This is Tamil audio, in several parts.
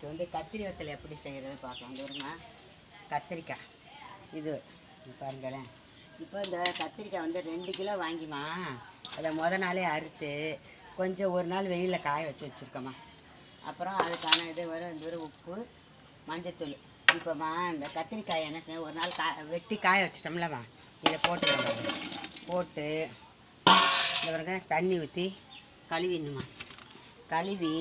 இன்றைக்கி வந்து கத்திரி வத்தல் எப்படி செய்கிறது பார்க்கலாம். தூரங்க கத்திரிக்காய். இது. பாருங்களேன். இப்போ இந்த கத்திரிக்காய் வந்து ரெண்டு கிலோ வாங்கிமா அதை முத நாளே அறுத்து கொஞ்சம் ஒரு நாள் வெயிலில் காய வச்சு வச்சுருக்கோம்மா. அப்புறம் அதுக்கான இது வரும் இந்த ஒரு உப்பு மஞ்சத்தூள். இப்போம்மா இந்த கத்திரிக்காய் என்ன செய்ய ஒரு நாள் கா வெட்டி காய வச்சிட்டோம்லம்மா. இதை போட்டு போட்டு இந்த பாருங்க தண்ணி ஊற்றி கழுவிடணுமா கழுவி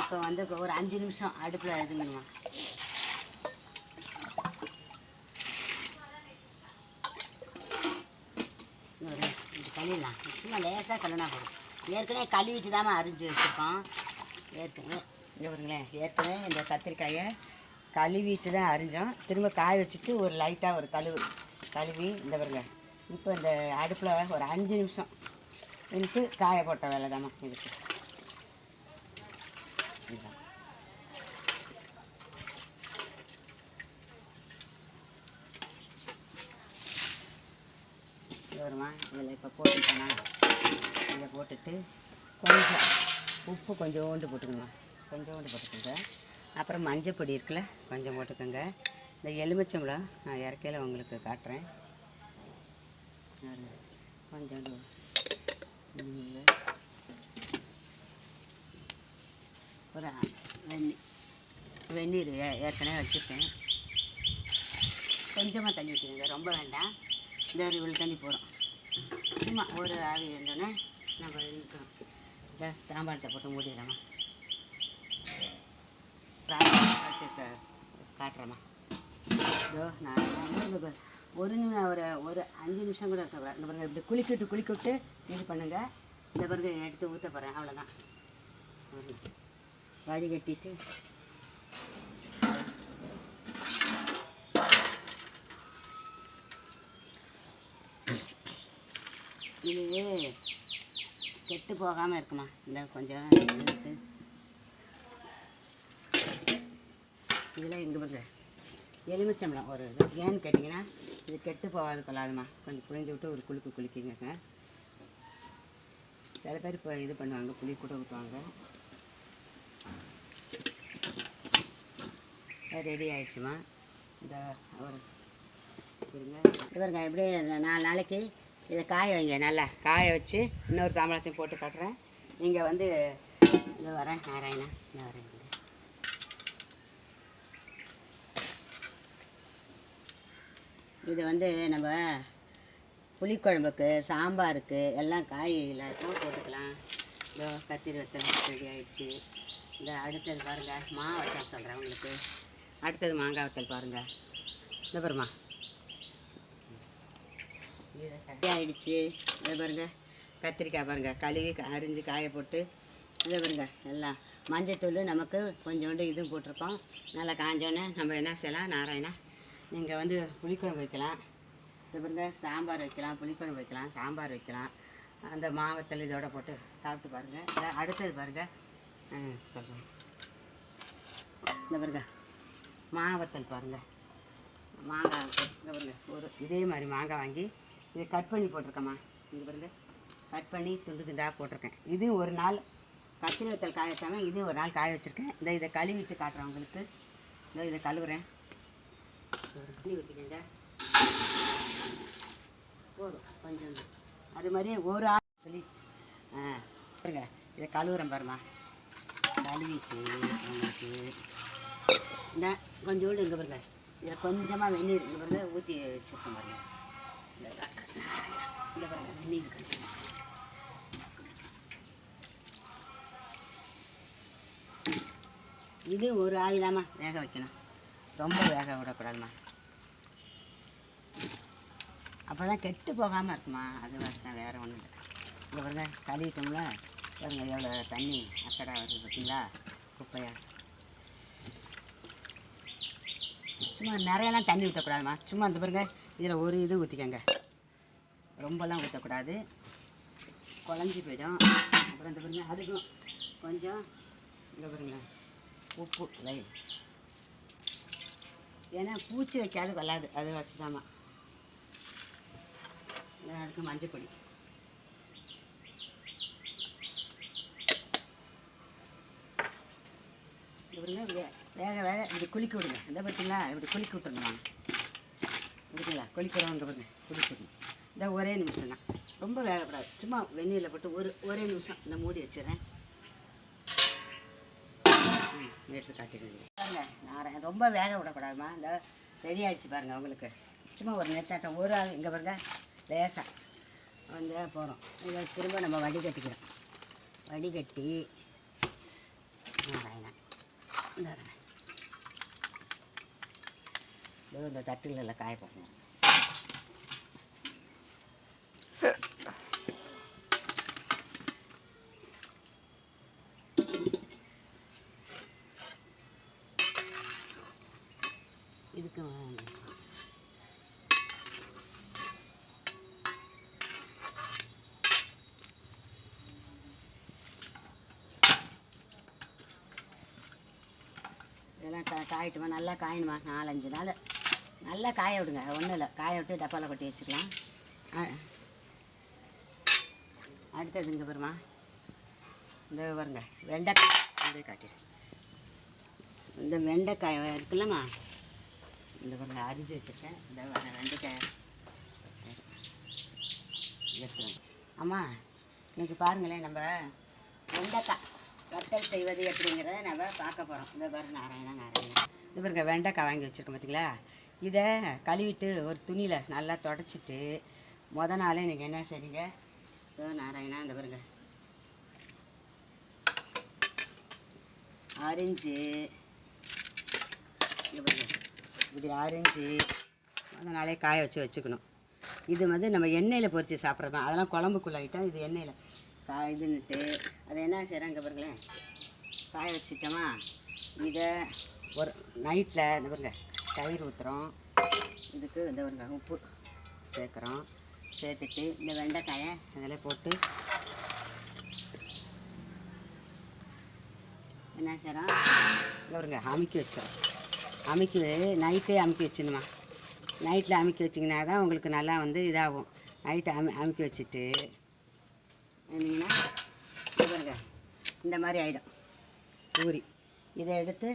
இப்போ வந்து ஒரு அஞ்சு நிமிஷம் அடுப்பில் இதுங்கணுமா இது கழுவிடலாம். சும்மா லேசாக கழுவினா போதும். ஏற்கனவே கழுவிட்டு தாம்மா அரிஞ்சு வச்சுருக்கோம். ஏற்கனவே இங்கே பாருங்களேன். ஏற்கனவே இந்த கத்திரிக்காயை கழுவிட்டு தான் அரிஞ்சோம். திரும்ப காய வச்சுட்டு ஒரு லைட்டாக ஒரு கழுவு கழுவி இந்த பாருங்க. இப்போ இந்த அடுப்பில் ஒரு அஞ்சு நிமிஷம் இன்ட்டு காய போட்ட வேலை தாம்மா இதுக்கு. வருமா? இதில் இப்போ போட்டுட்டேனா? இதை போட்டுட்டு கொஞ்சம் உப்பு கொஞ்சோண்டு போட்டுக்கணும் கொஞ்சோண்டு போட்டுக்கோங்க. அப்புறம் மஞ்சள் பொடி இருக்குல்ல கொஞ்சம் போட்டுக்கோங்க. இந்த எலுமிச்சம்பழம் நான் இறக்கையில் உங்களுக்கு காட்டுறேன். பாருங்க. கொஞ்சோண்டு ஒரு வெந்நீர் வெந்நீர் ஏ- ஏற்கனவே வச்சுருக்கேன். கொஞ்சமாக தண்ணி ஊற்றிடுங்க ரொம்ப வேண்டாம். இந்த ஒரு இவ்வளோ தண்ணி போகிறோம் சும்மா ஒரு ஆவி வந்தோடனே நம்ம இருக்கணும். இந்த சாம்பாரத்தை போட்டு மூடிடலாமா வச்சு காட்டுறேம்மா. இதோ நான் வந்து ஒரு- ஒரு நிமிஷம் ஒரு ஒரு அஞ்சு நிமிஷம் கூட இருக்க இந்த பிறகு இப்படி குளிக்கிட்டு குளிக்கிட்டு இது பண்ணுங்க. இந்த பிறகு எடுத்து ஊற்ற போகிறேன் அவ்வளோதான் வடிகட்டிட்டு இது கெட்டு போகாமல் இருக்குமா? இந்த கொஞ்சம் எடுத்து இதில் எங்கே பாருங்க. எலுமிச்சம்பழம் ஒரு இது. ஏன்னு கேட்டிங்கன்னா இது கெட்டு போகாது கொள்ளாதுமா கொஞ்சம் புழிஞ்சு விட்டு ஒரு குளிக்கு குளிக்கிங்க சில பேர் இப்போ இது பண்ணுவாங்க புளி கூட ஊற்றுவாங்க ரெடி ஆயிடுச்சுமா இந்த ஒரு இவருங்க எப்படி பாருங்க எப்படியே நாலு நாளைக்கு இதை காய வைங்க நல்லா. காய வச்சு இன்னொரு தாம்பளத்தையும் போட்டு காட்டுறேன். நீங்கள் வந்து இது வரேன் நாராயணா. நான் வரேன் இது வந்து நம்ம புளிக்குழம்புக்கு சாம்பாருக்கு எல்லாம் காய் எல்லாத்துக்கும் போட்டுக்கலாம். இதோ கத்திரி வத்தல் ரெடி ஆகிடுச்சு இந்த அடுத்தது பாருங்கள் மா வத்தல் சொல்கிறேன் உங்களுக்கு. அடுத்தது மாங்காய் வத்தல் பாருங்கள் இந்த பெருமா ஆயிடுச்சு. இதை பாருங்க. கத்திரிக்காய் பாருங்க. கழுவி க- அரிஞ்சு காய போட்டு இதை பாருங்கள் எல்லாம் மஞ்சத்தூள் நமக்கு கொஞ்சோண்டு இதுவும் போட்டிருக்கோம். நல்லா காஞ்சோன்னே நம்ம என்ன செய்யலாம்? நாராயணா நீங்கள் வந்து புளிக்குழம்பு வைக்கலாம். இது பாருங்கள் சாம்பார் வைக்கலாம் புளிக்குழம்பு வைக்கலாம் சாம்பார் வைக்கலாம். அந்த மாவத்தில் இதோட போட்டு சாப்பிட்டு பாருங்கள் அடுத்தது பாருங்கள் சொல்கிறேன் இந்த பாருங்க. மாவத்தல் பாருங்கள் மாங்காய் இந்த பாருங்கள் ஒரு இதே மாதிரி மாங்காய் வாங்கி இதை கட் பண்ணி போட்டிருக்கேம்மா. இங்கே பாருங்க. கட் பண்ணி துண்டு துண்டாக போட்டிருக்கேன். இது ஒரு நாள் கத்திரி வத்தல் காய வச்சாமல் இது ஒரு நாள் காய வச்சுருக்கேன். இந்த இதை கழுவிட்டு காட்டுறேன் உங்களுக்கு. இந்த இதை கழுவுறேன். ஒரு தண்ணி ஊற்றிக்கங்க போதும். கொஞ்சம் அது மாதிரி ஒரு ஆள் சொல்லி பாருங்க. இதை கழுவுறேன் பாருமா கழுவிட்டு உங்களுக்கு இந்த கொஞ்சோண்டு இங்கே பாருங்க. இதில் கொஞ்சமாக வெந்நீர் இங்கே பாருங்க. ஊற்றி வச்சுருக்கேன் பாருங்க. இந்த இந்த பாருங்க இது ஒரு ஆவிதாம்மா. வேக வைக்கணும். ரொம்ப வேக விடக்கூடாதும்மா. அப்போ தான் கெட்டு போகாமல் இருக்குமா அது வருஷம் வேறு ஒன்றும் இல்லை. இங்கே பாருங்க கழுவிட்டோம்ல. பாருங்க எவ்வளோ தண்ணி அசடாக வருது பார்த்தீங்களா குப்பையாக சும்மா நிறையெல்லாம் தண்ணி ஊற்றக்கூடாதும்மா சும்மா அந்த பாருங்க இதில் ஒரு இது ஊற்றிக்கங்க ரொம்பலாம் ஊற்றக்கூடாது குழஞ்சி போயிடும். அப்புறம் இந்த பாருங்க அதுக்கும் கொஞ்சம் இந்த பாருங்க உப்பு லை ஏன்னா பூச்சி வைக்காது வராது. அது வசதமாக அதுக்கு மஞ்சள் பொடி. பாருங்க வேக வேக இப்படி குளிக்க விடுங்க. இந்த பார்த்தீங்களா இப்படி குளிக்க விட்டுருங்க வாங்க இருக்குங்களா கொலிக்கிறவங்க பாருங்க விடுங்க இந்த ஒரே நிமிஷம் தான். ரொம்ப வேகப்படாது. சும்மா வெந்நீரில் போட்டு ஒரு ஒரே நிமிஷம் இந்த மூடி வச்சிடுறேன். ம், எடுத்து காட்டிடுங்க. பாருங்க நான் ரொம்ப வேக விடக்கூடாதுமா இந்த சரியாயிடுச்சு பாருங்கள் உங்களுக்கு. சும்மா ஒரு நெத்தாட்டம் ஒரு ஆள் இங்கே பாருங்க லேசாக வந்து போகிறோம் இதை திரும்ப நம்ம வடிகட்டிக்கிறோம். வடிகட்டி நாராயணா இந்த இதோ இந்த தட்டுகளில் காய போகணும் இதுக்கு இதெல்லாம் கா காயட்டுமா? நல்லா காயணுமா? நாலஞ்சு நாள். நல்லா காய விடுங்க. ஒன்றும் இல்லை. காய விட்டு டப்பாவில் கொட்டி வச்சுக்கலாம். அடுத்தது இங்கே பாருமா இந்த பாருங்க. வெண்டைக்காய் அப்படியே காட்டிடு. இந்த வெண்டைக்காய் இருக்குல்லம்மா. இந்த பாருங்க. அரிஞ்சு வச்சுருக்கேன். இந்த வர வெண்டைக்காய். எடுத்துருங்க. அம்மா இன்றைக்கி பாருங்களேன் நம்ம வெண்டைக்காய். வத்தல் செய்வது எப்படிங்கிறத நம்ம பார்க்க போகிறோம் இந்த பாரு நாராயணா நாராயணா. இது பாருங்க வெண்டைக்காய் வாங்கி வச்சுருக்கோம் பார்த்தீங்களா இதை கழுவிட்டு ஒரு துணியில் நல்லா தொடச்சிட்டு மொதல் நாளே நீங்கள் என்ன செய்றீங்க? இதோ நாராயணா இந்த பாருங்க. ஆரஞ்சு. இப்படி ஆரஞ்சு மொதல் நாளே காய வச்சு வச்சுக்கணும். இது வந்து நம்ம எண்ணெயில் பொரித்து சாப்பிட்றது தான் அதெல்லாம் குழம்புக்குள்ள ஐட்டம் இது எண்ணெயில். கா இதுன்னுட்டு அதை என்ன செய்கிறாங்க பாருங்களேன் காய வச்சுட்டோமா? இதை ஒரு நைட்டில் இந்த பாருங்க தயிர் ஊற்றுறோம் இதுக்கு இந்த பாருங்க உப்பு சேர்க்குறோம். சேர்த்துட்டு இந்த வெண்டைக்காயை அதில் போட்டு என்ன செய்கிறோம் இந்த பாருங்க அமுக்கி வச்சிடும் அமுக்கி நைட்டே அமுக்கி வச்சிடணுமா? நைட்டில் அமுக்கி வச்சிங்கன்னா தான் உங்களுக்கு நல்லா வந்து இதாகும். நைட்டு அமு அமுக்கி வச்சுட்டு என்னங்கன்னா பாருங்க இந்த மாதிரி ஆகிடும் ஊறி இதை எடுத்து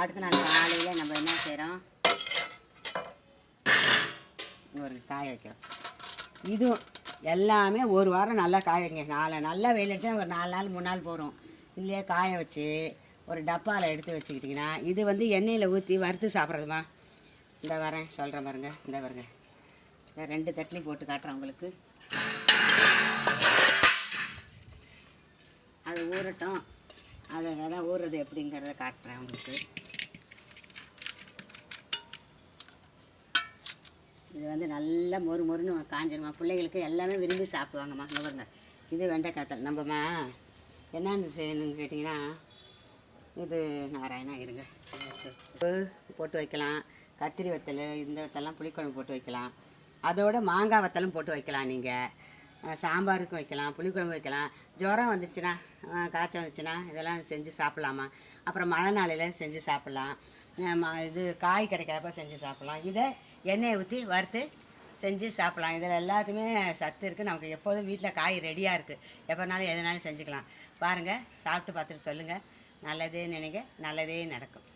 அடுத்த நாள் காலையில் நம்ம என்ன செய்கிறோம் ஒரு காய வைக்கிறோம். இதுவும் எல்லாமே ஒரு வாரம் நல்லா காய வைங்க. நாலு நல்லா வெயில் அடிச்சா ஒரு நாலு நாள் மூணு நாள் போகிறோம் இல்லையே காய வச்சு ஒரு டப்பாவில் எடுத்து வச்சுக்கிட்டிங்கன்னா இது வந்து எண்ணெயில் ஊற்றி வறுத்து சாப்பிட்றதுமா? இந்த வரேன் சொல்கிறேன் பாருங்க இந்த பாருங்க. ரெண்டு தட்டிலையும் போட்டு காட்டுறேன் உங்களுக்கு. அது ஊறட்டும். அதை அதான் ஊறுறது எப்படிங்கிறத காட்டுறேன் உங்களுக்கு. இது வந்து நல்லா மொறு மொறுன்னு காஞ்சிருமா? பிள்ளைகளுக்கு எல்லாமே விரும்பி சாப்பிடுவாங்கம்மா. இங்க பாருங்க. இது வெண்டைக்காத்தல் நம்மம்மா என்னென்னு செய்யணும்னு கேட்டிங்கன்னா இது நாராயணா இருங்க. போட்டு வைக்கலாம். கத்திரி வத்தல் இந்த வத்தெல்லாம் புளிக்குழம்பு போட்டு வைக்கலாம். அதோட மாங்காய் வத்தலும் போட்டு வைக்கலாம் நீங்கள் சாம்பாருக்கு வைக்கலாம் புளிக்குழம்பு வைக்கலாம். ஜுரம் வந்துச்சுன்னா காய்ச்சல் வந்துச்சுன்னா இதெல்லாம் செஞ்சு சாப்பிட்லாமா? அப்புறம் மழை நாளையில் செஞ்சு சாப்பிட்லாம். இது காய் கிடைக்காதப்ப செஞ்சு சாப்பிட்லாம். இதை எண்ணெயை ஊற்றி வறுத்து செஞ்சு சாப்பிட்லாம். இதில் எல்லாத்துக்குமே சத்து இருக்குது நமக்கு எப்போதும் வீட்டில் காய் ரெடியாக இருக்குது எப்போனாலும் எதுனாலும் செஞ்சுக்கலாம். பாருங்கள் சாப்பிட்டு பார்த்துட்டு சொல்லுங்கள் நல்லதே நினைங்க. நல்லதே நடக்கும்.